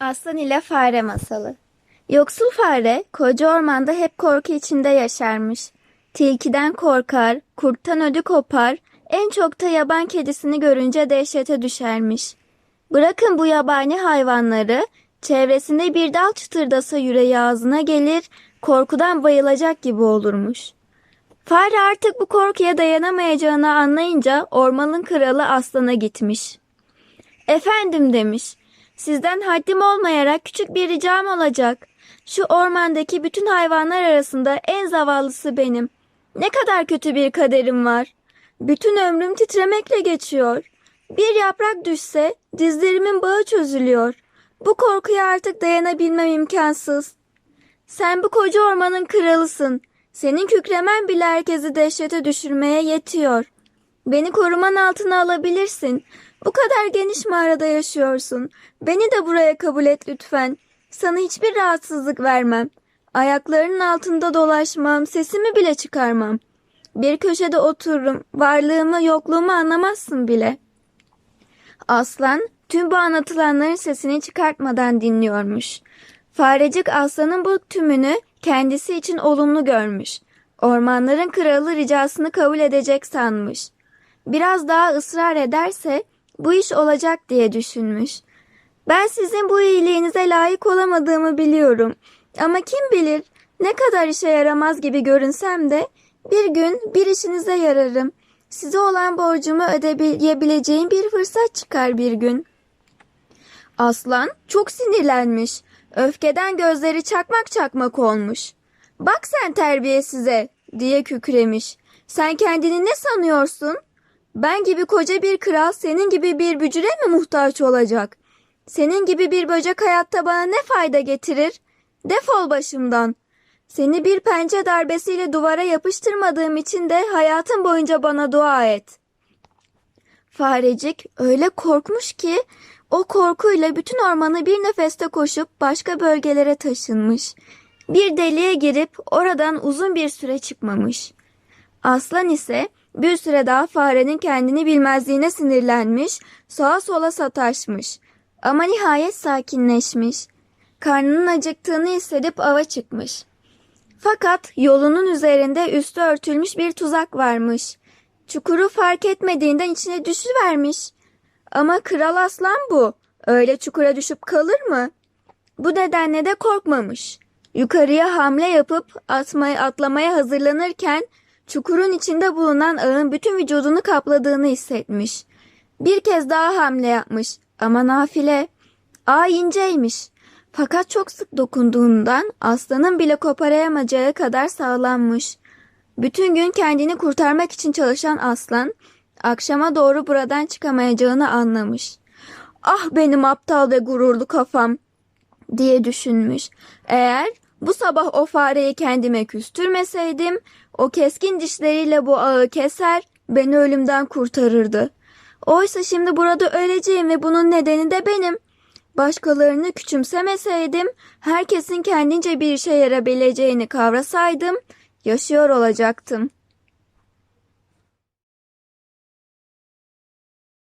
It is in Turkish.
Aslan ile Fare Masalı Yoksul fare koca ormanda hep korku içinde yaşarmış. Tilkiden korkar, kurttan ödü kopar, en çok da yaban kedisini görünce dehşete düşermiş. Bırakın bu yabani hayvanları, çevresinde bir dal çıtırdasa yüreği ağzına gelir, korkudan bayılacak gibi olurmuş. Fare artık bu korkuya dayanamayacağını anlayınca ormanın kralı aslana gitmiş. Efendim demiş. Sizden haddim olmayarak küçük bir ricam olacak. Şu ormandaki bütün hayvanlar arasında en zavallısı benim. Ne kadar kötü bir kaderim var. Bütün ömrüm titremekle geçiyor. Bir yaprak düşse dizlerimin bağı çözülüyor. Bu korkuya artık dayanabilmem imkansız. Sen bu koca ormanın kralısın. Senin kükremen bile herkesi dehşete düşürmeye yetiyor. Beni koruman altına alabilirsin. Bu kadar geniş mağarada yaşıyorsun. Beni de buraya kabul et lütfen. Sana hiçbir rahatsızlık vermem. Ayaklarının altında dolaşmam, sesimi bile çıkarmam. Bir köşede otururum, varlığımı yokluğumu anlamazsın bile. Aslan tüm bu anlatılanların sesini çıkartmadan dinliyormuş. Farecik aslanın bu tümünü kendisi için olumlu görmüş. Ormanların kralı ricasını kabul edecek sanmış. Biraz daha ısrar ederse bu iş olacak diye düşünmüş. Ben sizin bu iyiliğinize layık olamadığımı biliyorum. Ama kim bilir ne kadar işe yaramaz gibi görünsem de bir gün bir işinize yararım. Size olan borcumu ödeyebileceğim bir fırsat çıkar bir gün. Aslan çok sinirlenmiş. Öfkeden gözleri çakmak çakmak olmuş. Bak sen terbiyesize diye kükremiş. Sen kendini ne sanıyorsun? Ben gibi koca bir kral senin gibi bir bücüre mi muhtaç olacak? Senin gibi bir böcek hayatta bana ne fayda getirir? Defol başımdan. Seni bir pençe darbesiyle duvara yapıştırmadığım için de hayatın boyunca bana dua et. Farecik öyle korkmuş ki o korkuyla bütün ormanı bir nefeste koşup başka bölgelere taşınmış. Bir deliğe girip oradan uzun bir süre çıkmamış. Aslan ise bir süre daha farenin kendini bilmezliğine sinirlenmiş, sağa sola sataşmış. Ama nihayet sakinleşmiş. Karnının acıktığını hissedip ava çıkmış. Fakat yolunun üzerinde üstü örtülmüş bir tuzak varmış. Çukuru fark etmediğinden içine düşüvermiş. Ama kral aslan bu. Öyle çukura düşüp kalır mı? Bu nedenle de korkmamış. Yukarıya hamle yapıp atmaya, atlamaya hazırlanırken çukurun içinde bulunan ağın bütün vücudunu kapladığını hissetmiş. Bir kez daha hamle yapmış ama nafile. Ağ inceymiş. Fakat çok sık dokunduğundan aslanın bile koparamayacağı kadar sağlanmış. Bütün gün kendini kurtarmak için çalışan aslan akşama doğru buradan çıkamayacağını anlamış. Ah benim aptal ve gururlu kafam diye düşünmüş. Eğer bu sabah o fareyi kendime küstürmeseydim o keskin dişleriyle bu ağı keser beni ölümden kurtarırdı. Oysa şimdi burada öleceğim ve bunun nedeni de benim. Başkalarını küçümsemeseydim, herkesin kendince bir işe yarabileceğini kavrasaydım, yaşıyor olacaktım.''